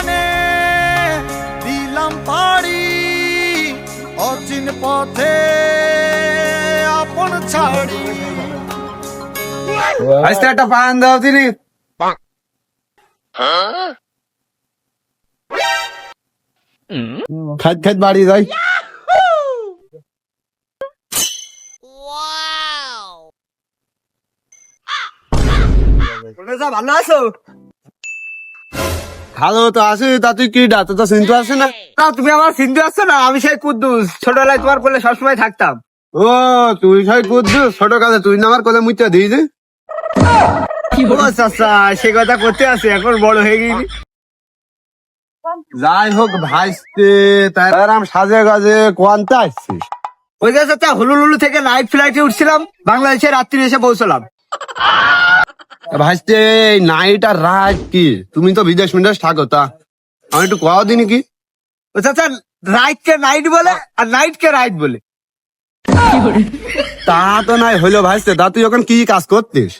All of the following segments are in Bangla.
প্রাণে দিলাম পাড়ি অচিন পথে আপন ছাড়ি। আস্তে একটা পান দাও তিনি। বাড়ি যাই। ভালো আছো? ভালো তো আছে তা তুই কি ডাক্তার তো চিনতে পারছে না। না তুমি আমার সিন্ধু আসছো না? আমি সেই কুদ্দুস। ছোটবেলায় তোমার কোলে সবসময় থাকতাম। ও তুই সবাই কুদ্দু ছোট কালে তুই না আমার কোলে মুচা দিই যে ও চাচা সে কথা করতে আছে এখন বড় হয়ে গেলি। যাই হোক ভাইস্তে তাই আরাম সাজে গাজে কোয়ান্তে আসছিস। ওই যে চাচা হুলুলুলু থেকে নাইট ফ্লাইটে উঠছিলাম। বাংলাদেশে রাত্রি এসে পৌঁছলাম। ভাইস্তে নাইট আর রাত কি? তুমি তো বিদেশ মিদেশ থাকো তা আমি একটু কোয়াও দিনি কি? চাচা রাইট কে নাইট বলে আর নাইট কে রাইট বলে? তা তো নাই হইল ভাইস্তে তা তুই এখন কি কাজ করতিস?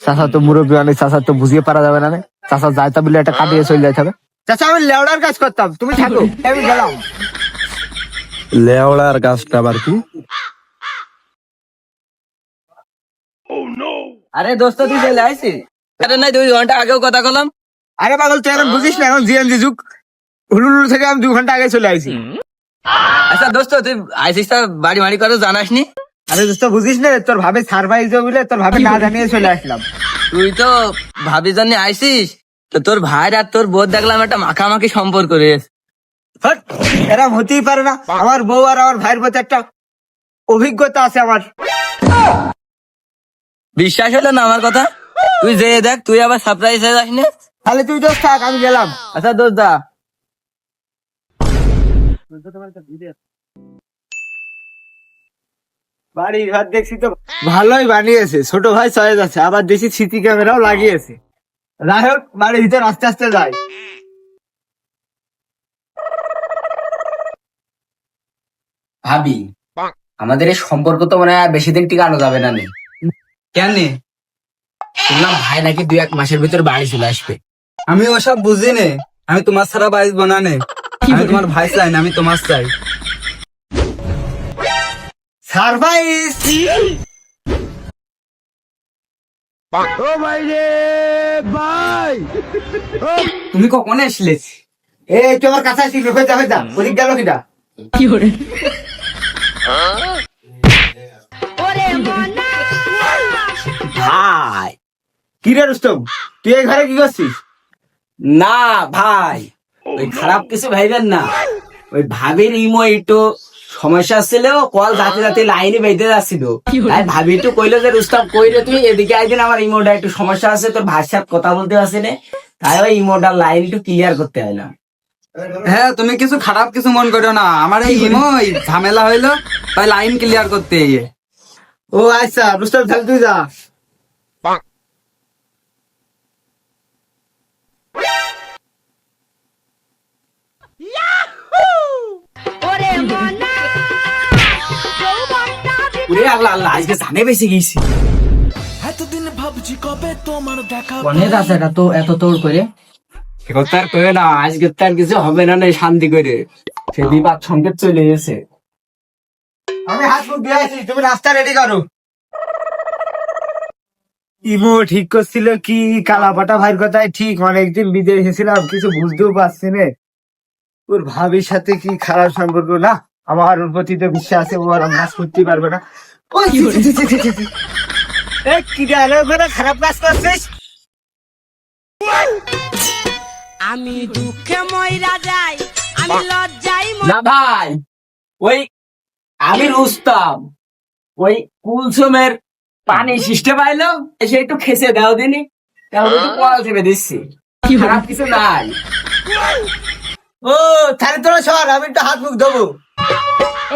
চাচা তো মুরব্বী অনেক চাচা তো বুঝিয়ে পারা যাবে না। চাচা যাইতা বলে একটা কাটিয়ে চলে যাইতে হবে। চাচা আমি লেওড়ার কাজ করতাম তুমি থাকো আমি গেলাম। লেওড়ার কাজটা আবার কি? আরে দোস্ত তুই চলে আসছিস আরে নাই দুই ঘণ্টা আগেও কথা কলাম। আরে পাগল তুই এখন বুঝিস না এখন জিএনজি যুগ। হুলুলুলু থেকে আমি দু ঘণ্টা আগে চলে আইছি আচ্ছা দোস্ত তুই আইসিস তা বাড়ি মাড়ি করে জানাস নি আরে দোস্ত বুঝিস না তোর ভাবে সারপ্রাইজ বলে তোর ভাবে না জানিয়ে চলে আসলাম। তুই তো ভাবি জন্য আইসিস তো তোর ভাই আর তোর বোধ দেখলাম একটা মাখামাখি সম্পর্ক রয়েছে। এরম হতেই পারে না। আমার বউ আর আমার ভাইয়ের প্রতি একটা অভিজ্ঞতা আছে আমার। বিশ্বাস হলো না আমার কথা? তুই যে দেখ তুই আবার সারপ্রাইজ হয়ে যাস না তাহলে তুই দোস্ত থাক আমি গেলাম। আচ্ছা দোস্ত দা বাড়ি ঘর দেখছি তো। ভালোই বানিয়েছে ছোট ভাই চলে যাচ্ছে আবার দেখি সিসি ক্যামেরাও লাগিয়েছে। যাই হোক বাড়ির ভিতর আস্তে আস্তে যায় ভাবি আমাদের এই সম্পর্ক তো মনে হয় আর বেশি দিন টিকানো যাবে না নে। কেন? শুনলাম ভাই নাকি দুই এক মাসের ভিতর বাড়ি চলে আসবে? আমি ওসব বুঝি নে আমি তোমার ছাড়া বাইস বানানে আমি তোমার ভাই চাই না আমি তোমার চাই। সারপ্রাইজ! তুমি কখন আসলে? এই তুই আমার কাছে আসিস হইতা হইতা ওদিক গেল কিটা ভাই কি রে রুস্তম? তুই এই ঘরে কি করছিস? না ভাই। ওই খারাপ কিছু ভাইবেন না। ওই ভাবির ইমো একটু সমস্যা ছিল কল যাতে যাতে লাইনে বেঁধে যাচ্ছিল। তাই ভাবি একটু কইলো যে রুস্তাব কইলে তুই? এদিকে আইদিন আমার ইমোটা একটু সমস্যা আছে তোর সাথে কথা বলতে পারছি না। তাই ওই ইমোটার লাইন একটু ক্লিয়ার করতে আইলাম। হ্যাঁ তুমি কিছু খারাপ কিছু মন করো না। আমার এই ইমো ঝামেলা হইল তাই লাইন ক্লিয়ার করতে ও আচ্ছা রুস্তম তাহলে তুই যা। ওরে আল্লাহ আল্লাহ আজকে জানে বেশি গেছি। এতদিন ভাবছি কবে তোমার দেখা অনেক আছে এটা তো এত তোর করে? কথা আর কয়ে না আজকে তার কিছু হবে না নাই শান্তি করে। সে বিবাদ সংকেত চলে গেছে। আমি হাত মুখ তুমি নাস্তা রেডি করো। ইমো ঠিক করছিল কি? কালাপাটা ভাইয়ের কথাই ঠিক অনেকদিন বিদেশ এসেছিলাম কিছু বুঝতেও পারছি না। ওর ভাবির সাথে কি খারাপ সম্পর্ক না? আমার ওর প্রতি তো বিশ্বাস আছে ও আর নাচ করতে পারবে না। কি খারাপ কাজ করছিস? আমি দুঃখে ময়রা যাই আমি লজ্জাই না ভাই ওই আমি রুস্তাম ওই কুলসুমের পানি সিস্টেম আইলো এসে একটু খেসে দাও দিনি। তাহলে একটু কল চেপে দিচ্ছি। খারাপ কিছু নাই। ও তাহলে তোরা সর আমি একটু হাত মুখ দেবো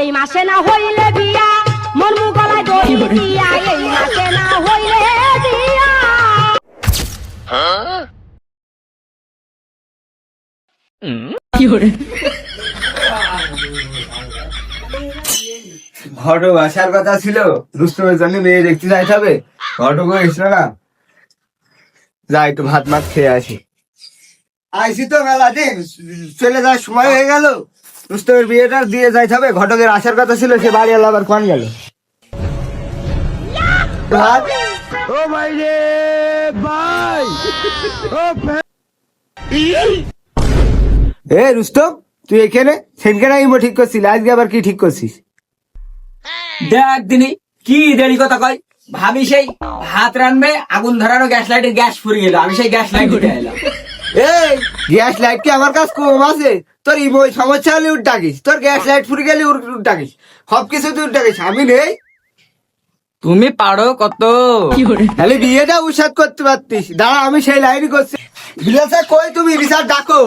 এই মাসে না হইলে বিয়া মন মু গলায় দড়ি দিয়া। এই মাসে না হইলে বিয়া। ঘটক আসার কথা ছিল রুস্তমের জন্য মেয়ে দেখতে যাইতে হবে। ঘটক এসল না? যা একটু ভাত মাত খেয়ে আসি। আইসি তো মেলা দিন চলে যাওয়ার সময় হয়ে গেল। রুস্তমের বিয়েটা দিয়ে যাইতে হবে ঘটকের আসার কথা ছিল সে বাড়ি এলো আবার কোন গেল? এ রুস্তম তুই এখানে? সেদিনকে না ইমো ঠিক করছিস আজকে আবার কি ঠিক করছিস? দেখ দিনি কি দেরি কথা কয়? ভাবি সেই ভাত রানবে আগুন ধরানো গ্যাস লাইটের গ্যাস ফুরিয়ে গেল আমি সেই গ্যাস লাইট উঠে এলাম। এই গ্যাস লাইট কি আমার কাছে কম আছে? তোর ইমো সমস্যা হলে উঠ ডাকিস। তোর গ্যাস লাইট ফুরে গেলে উঠ ডাকিস। সব কিছু তুই উঠ ডাকিস। আমি নেই। তুমি পারো কত। তাহলে বিয়েটা উৎসাদ করতে পারতিস। দাঁড়া আমি সেই লাইনই করছি। বিলাসা কই তুমি? রিসার ডাকো।